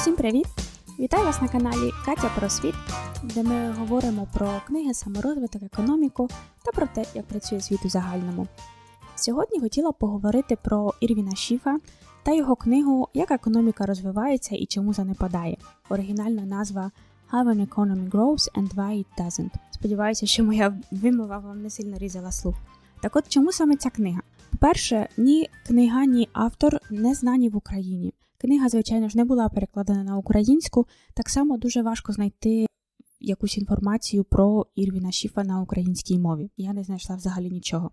Всім привіт! Вітаю вас на каналі Катя про світ, де ми говоримо про книги, саморозвиток, економіку та про те, як працює світ у загальному. Сьогодні хотіла поговорити про Ірвіна Шіфа та його книгу Як економіка розвивається і чому занепадає. Оригінальна назва How an Economy Grows and Why It Doesn't. Сподіваюся, що моя вимова вам не сильно різала слух. Так от чому саме ця книга? По-перше, ні книга, ні автор не знані в Україні. Книга, звичайно ж, не була перекладена на українську. Так само дуже важко знайти якусь інформацію про Ірвіна Шіфа на українській мові. Я не знайшла взагалі нічого.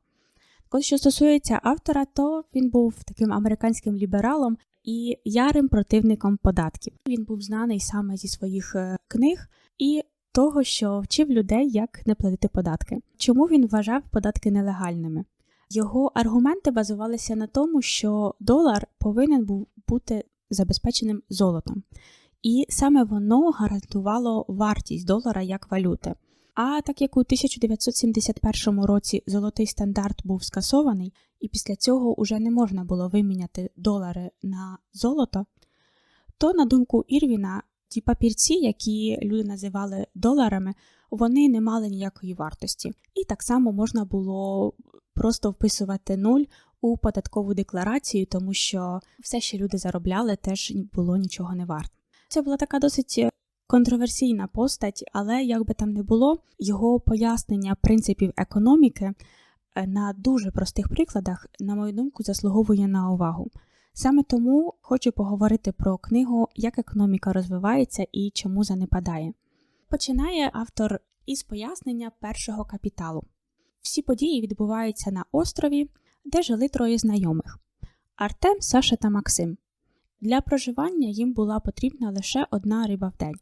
От, що стосується автора, то він був таким американським лібералом і ярим противником податків. Він був знаний саме зі своїх е, книг і того, що вчив людей, як не платити податки. Чому він вважав податки нелегальними? Його аргументи базувалися на тому, що долар повинен був бути забезпеченим золотом, і саме воно гарантувало вартість долара як валюти. А так як у 1971 році золотий стандарт був скасований, і після цього уже не можна було виміняти долари на золото, то, на думку Ірвіна, ті папірці, які люди називали доларами, вони не мали ніякої вартості. І так само можна було просто вписувати нуль у податкову декларацію, тому що все, що люди заробляли, теж було нічого не варто. Це була така досить контроверсійна постать, але як би там не було, його пояснення принципів економіки е, на дуже простих прикладах, на мою думку, заслуговує на увагу. Саме тому хочу поговорити про книгу Як економіка розвивається і чому занепадає. Починає автор із пояснення першого капіталу. Всі події відбуваються на острові, де жили троє знайомих Артем, Саша та Максим. Для проживання їм була потрібна лише одна риба в день,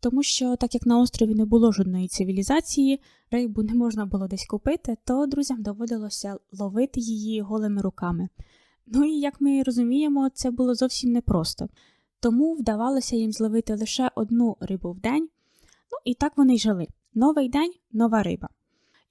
тому що, так як на острові не було жодної цивілізації, рибу не можна було десь купити, то друзям доводилося ловити її голими руками. Ну і як ми розуміємо, це було зовсім непросто, тому вдавалося їм зловити лише одну рибу в день. Ну і так вони й жили. Новий день нова риба.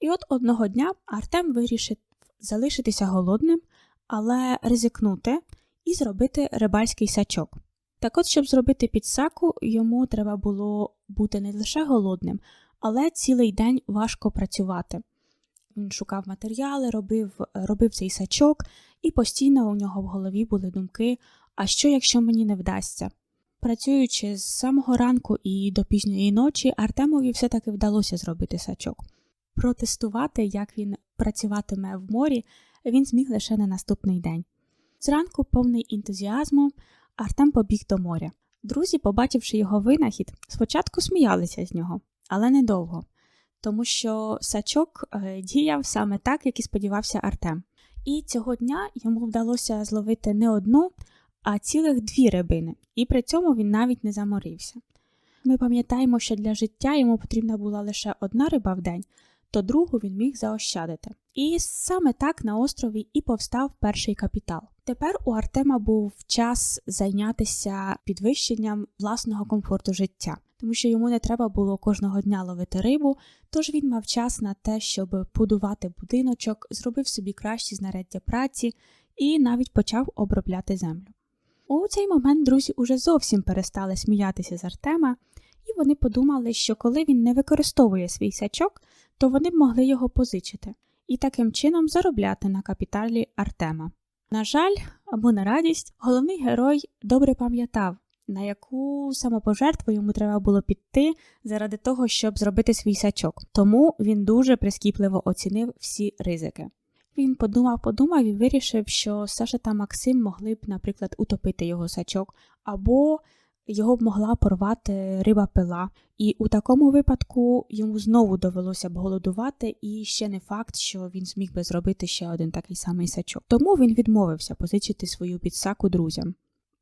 І от одного дня Артем вирішив залишитися голодним, але ризикнути і зробити рибальський сачок. Так от, щоб зробити підсаку, йому треба було бути не лише голодним, але цілий день важко працювати. Він шукав матеріали, робив, робив цей сачок, і постійно у нього в голові були думки: а що, якщо мені не вдасться? Працюючи з самого ранку і до пізньої ночі, Артемові все-таки вдалося зробити сачок. Протестувати, як він працюватиме в морі, він зміг лише на наступний день. Зранку, повний ентузіазму, Артем побіг до моря. Друзі, побачивши його винахід, спочатку сміялися з нього, але недовго, тому що сачок е, діяв саме так, як і сподівався Артем. І цього дня йому вдалося зловити не одну, а цілих дві рибини, і при цьому він навіть не заморився. Ми пам'ятаємо, що для життя йому потрібна була лише одна риба в день, то другу він міг заощадити. І саме так на острові і повстав перший капітал. Тепер у Артема був час зайнятися підвищенням власного комфорту життя, тому що йому не треба було кожного дня ловити рибу, тож він мав час на те, щоб будувати будиночок, зробив собі кращі знаряддя праці і навіть почав обробляти землю. У цей момент друзі уже зовсім перестали сміятися з Артема, і вони подумали, що коли він не використовує свій сачок, то вони б могли його позичити і таким чином заробляти на капіталі Артема. На жаль, або на радість, головний герой добре пам'ятав, на яку самопожертву йому треба було піти заради того, щоб зробити свій сачок, тому він дуже прискіпливо оцінив всі ризики. Він подумав, подумав і вирішив, що Саша та Максим могли б, наприклад, утопити його сачок, або його б могла порвати риба пила, і у такому випадку йому знову довелося б голодувати, і ще не факт, що він зміг би зробити ще один такий самий сачок. Тому він відмовився позичити свою підсаку друзям.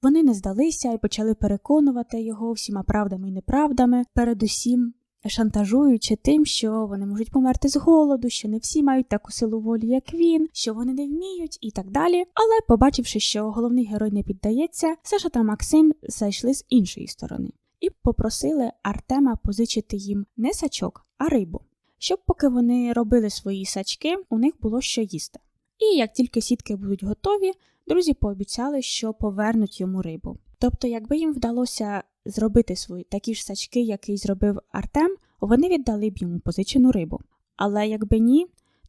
Вони не здалися і почали переконувати його всіма правдами і неправдами, передусім шантажуючи тим, що вони можуть померти з голоду, що не всі мають таку силу волі, як він, що вони не вміють, і так далі. Але, побачивши, що головний герой не піддається, Саша та Максим зайшли з іншої сторони і попросили Артема позичити їм не сачок, а рибу, щоб поки вони робили свої сачки, у них було що їсти. І як тільки сітки будуть готові, друзі пообіцяли, що повернуть йому рибу. Тобто, якби їм вдалося зробити свої такі ж сачки, які зробив Артем, вони віддали б йому позичену рибу. Але якби ні,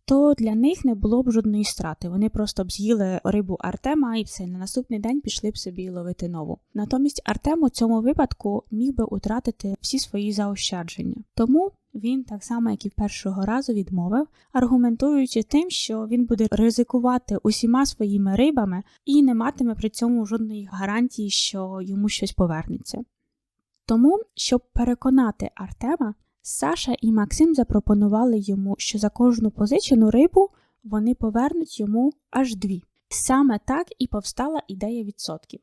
то для них не було б жодної страти. Вони просто б з'їли рибу Артема і все на наступний день пішли б собі ловити нову. Натомість Артем у цьому випадку міг би утратити всі свої заощадження. Тому він, так само як і першого разу, відмовив, аргументуючи тим, що він буде ризикувати усіма своїми рибами і не матиме при цьому жодної гарантії, що йому щось повернеться. Тому, щоб переконати Артема, Саша і Максим запропонували йому, що за кожну позичену рибу вони повернуть йому аж дві. Саме так і повстала ідея відсотків.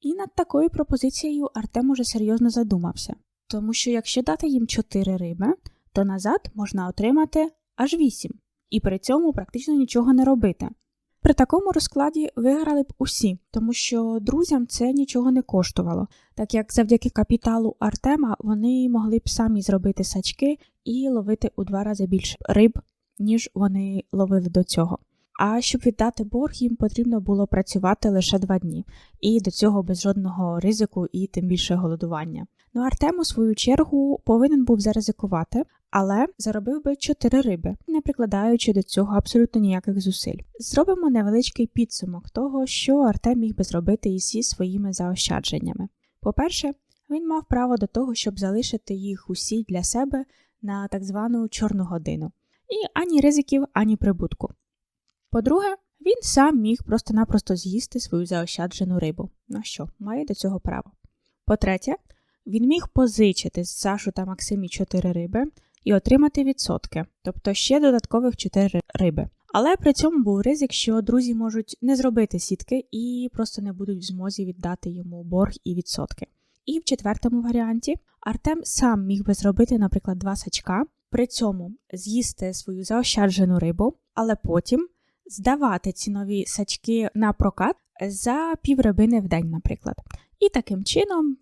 І над такою пропозицією Артем уже серйозно задумався, тому що якщо дати їм 4 риби, то назад можна отримати аж 8, і при цьому практично нічого не робити. При такому розкладі виграли б усі, тому що друзям це нічого не коштувало, так як завдяки капіталу Артема вони могли б самі зробити сачки і ловити у два рази більше риб, ніж вони ловили до цього. А щоб віддати борг, їм потрібно було працювати лише два дні, і до цього без жодного ризику і тим більше голодування. Ну Артем, у свою чергу, повинен був заризикувати, але заробив би 4 риби, не прикладаючи до цього абсолютно ніяких зусиль. Зробимо невеличкий підсумок того, що Артем міг би зробити із своїми заощадженнями. По-перше, він мав право до того, щоб залишити їх усі для себе на так звану чорну годину, і ані ризиків, ані прибутку. По-друге, він сам міг просто-напросто з'їсти свою заощаджену рибу. На що має до цього право. По-третє, він міг позичити з Сашу та Максимі 4 риби і отримати відсотки, тобто ще додаткових 4 риби. Але при цьому був ризик, що друзі можуть не зробити сітки і просто не будуть в змозі віддати йому борг і відсотки. І в четвертому варіанті Артем сам міг би зробити, наприклад, два сачка, при цьому з'їсти свою заощаджену рибу, але потім здавати ці нові сачки на прокат за піврибини в день, наприклад. І таким чином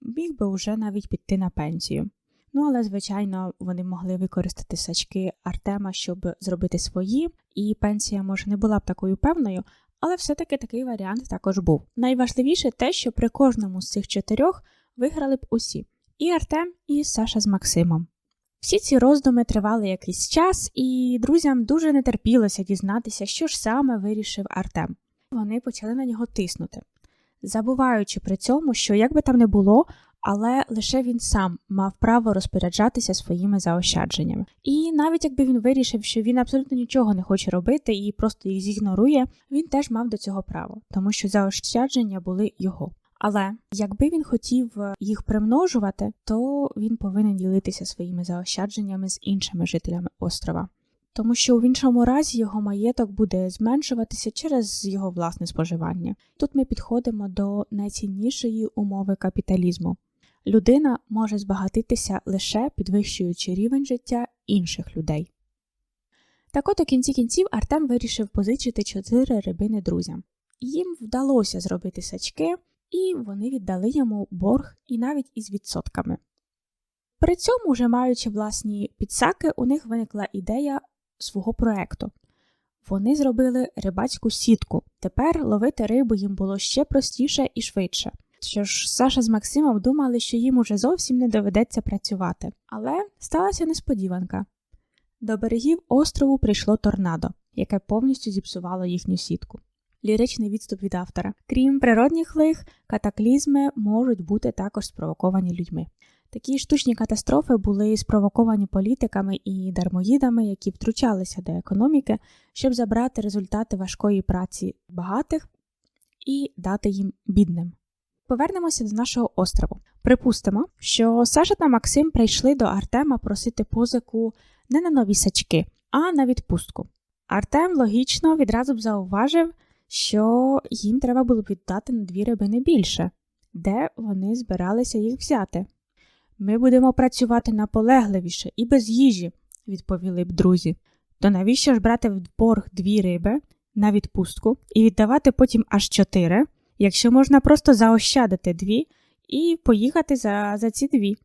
міг би вже навіть піти на пенсію. Ну, але, звичайно, вони могли використати сачки Артема, щоб зробити свої, і пенсія, може, не була б такою певною, але все-таки такий варіант також був. Найважливіше те, що при кожному з цих чотирьох виграли б усі: і Артем, і Саша з Максимом. Всі ці роздуми тривали якийсь час, і друзям дуже не терпілося дізнатися, що ж саме вирішив Артем. Вони почали на нього тиснути, забуваючи при цьому, що як би там не було, але лише він сам мав право розпоряджатися своїми заощадженнями. І навіть якби він вирішив, що він абсолютно нічого не хоче робити і просто їх зігнорує, він теж мав до цього право, тому що заощадження були його. Але якби він хотів їх примножувати, то він повинен ділитися своїми заощадженнями з іншими жителями острова. Тому що в іншому разі його маєток буде зменшуватися через його власне споживання. Тут ми підходимо до найціннішої умови капіталізму. Людина може збагатитися лише підвищуючи рівень життя інших людей. Так от у кінці кінців Артем вирішив позичити чотири рибини друзям. Їм вдалося зробити сачки, і вони віддали йому борг і навіть із відсотками. При цьому, вже маючи власні підсаки, у них виникла ідея свого проекту. Вони зробили рибацьку сітку. Тепер ловити рибу їм було ще простіше і швидше. Що ж, Саша з Максимом думали, що їм уже зовсім не доведеться працювати. Але сталася несподіванка. До берегів острову прийшло торнадо, яке повністю зіпсувало їхню сітку. Ліричний відступ від автора. Крім природних лих, катаклізми можуть бути також спровоковані людьми. Такі штучні катастрофи були спровоковані політиками і дармоїдами, які втручалися до економіки, щоб забрати результати важкої праці багатих і дати їм бідним. Повернемося до нашого острову. Припустимо, що Саша та Максим прийшли до Артема просити позику не на нові сачки, а на відпустку. Артем логічно відразу б зауважив, що їм треба було б віддати на дві рибини більше, де вони збиралися їх взяти. Ми будемо працювати наполегливіше і без їжі, відповіли б друзі. То навіщо ж брати в борг дві риби на відпустку і віддавати потім аж чотири, якщо можна просто заощадити дві і поїхати за, за ці дві?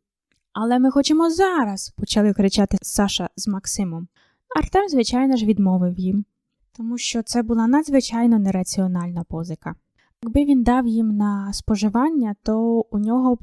Але ми хочемо зараз, почали кричати Саша з Максимом. Артем, звичайно ж, відмовив їм, тому що це була надзвичайно нераціональна позика. Якби він дав їм на споживання, то у нього б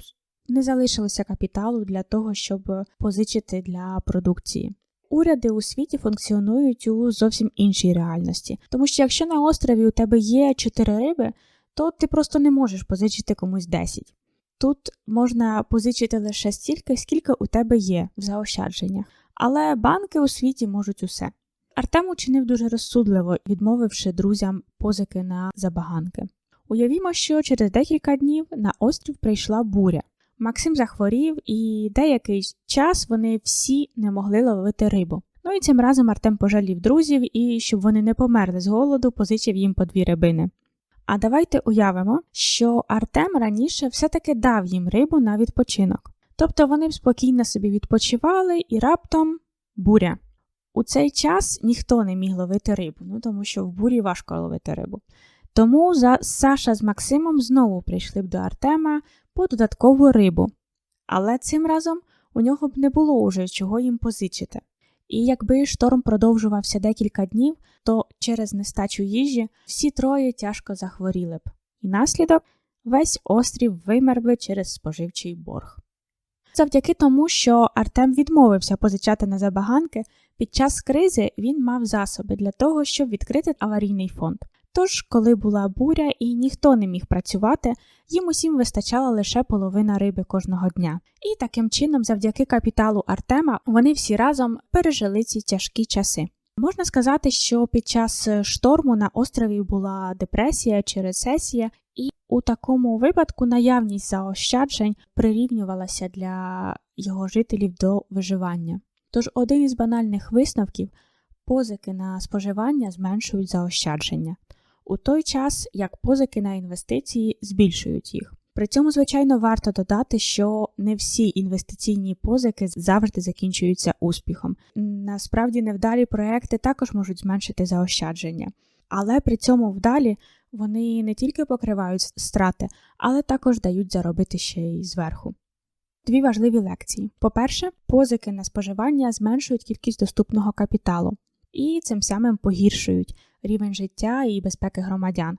не залишилося капіталу для того, щоб позичити для продукції. Уряди у світі функціонують у зовсім іншій реальності, тому що якщо на острові у тебе є 4 риби, то ти просто не можеш позичити комусь 10. Тут можна позичити лише стільки, скільки у тебе є в заощадженнях. Але банки у світі можуть усе. Артем учинив дуже розсудливо, відмовивши друзям позики на забаганки. Уявімо, що через декілька днів на острів прийшла буря. Максим захворів, і деякий час вони всі не могли ловити рибу. Ну і цим разом Артем пожалів друзів і, щоб вони не померли з голоду, позичив їм по дві рибини. А давайте уявимо, що Артем раніше все-таки дав їм рибу на відпочинок. Тобто вони б спокійно собі відпочивали і раптом буря. У цей час ніхто не міг ловити рибу, ну тому що в бурі важко ловити рибу. Тому за Саша з Максимом знову прийшли б до Артема по додаткову рибу. Але цим разом у нього б не було уже чого їм позичити. І якби шторм продовжувався декілька днів, то через нестачу їжі всі троє тяжко захворіли б, і наслідок весь острів вимер би через споживчий борг. Завдяки тому, що Артем відмовився позичати на забаганки, під час кризи він мав засоби для того, щоб відкрити аварійний фонд. Тож, коли була буря і ніхто не міг працювати, їм усім вистачала лише половина риби кожного дня. І таким чином, завдяки капіталу Артема, вони всі разом пережили ці тяжкі часи. Можна сказати, що під час шторму на острові була депресія чи рецесія, і у такому випадку наявність заощаджень прирівнювалася для його жителів до виживання. Тож один із банальних висновків позики на споживання зменшують заощадження, у той час як позики на інвестиції збільшують їх. При цьому, звичайно, варто додати, що не всі інвестиційні позики завжди закінчуються успіхом. Насправді, невдалі проекти також можуть зменшити заощадження, але при цьому вдалі вони не тільки покривають страти, але також дають заробити ще й зверху. Дві важливі лекції: по-перше, позики на споживання зменшують кількість доступного капіталу і цим самим погіршують рівень життя і безпеки громадян.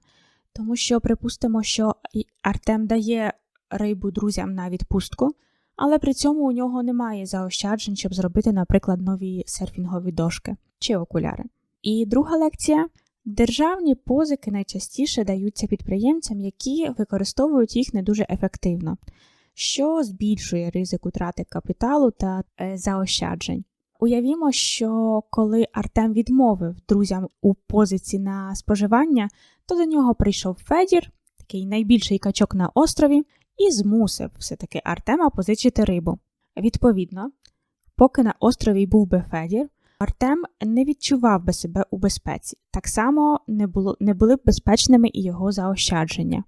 Тому що припустимо, що Артем дає рибу друзям на відпустку, але при цьому у нього немає заощаджень, щоб зробити, наприклад, нові серфінгові дошки чи окуляри. І друга лекція. Державні позики найчастіше даються підприємцям, які використовують їх не дуже ефективно, що збільшує ризик утрати капіталу та е, заощаджень. Уявімо, що коли Артем відмовив друзям у позиці на споживання, то до нього прийшов Федір, такий найбільший качок на острові, і змусив все-таки Артема позичити рибу. Відповідно, поки на острові був би Федір, Артем не відчував би себе у безпеці, так само не, було, не були б безпечними і його заощадження.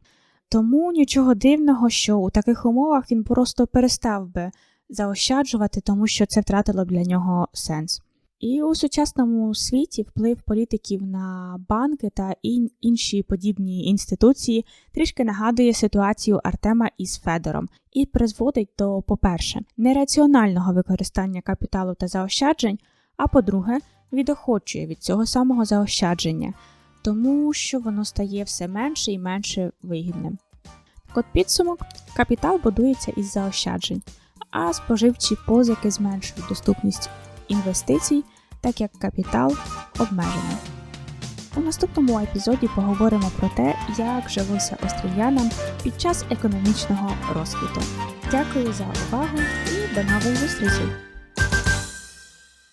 Тому нічого дивного, що у таких умовах він просто перестав би заощаджувати, тому що це втратило б для нього сенс. І у сучасному світі вплив політиків на банки та інші подібні інституції трішки нагадує ситуацію Артема із Федором і призводить до, по-перше, нераціонального використання капіталу та заощаджень, а по-друге, відохочує від цього самого заощадження, тому що воно стає все менше і менше вигідним. Так от підсумок, капітал будується із заощаджень, а споживчі позики зменшують доступність інвестицій, так як капітал обмежений. У наступному епізоді поговоримо про те, як жилося острів'янам під час економічного розквіту. Дякую за увагу і до нових зустрічей!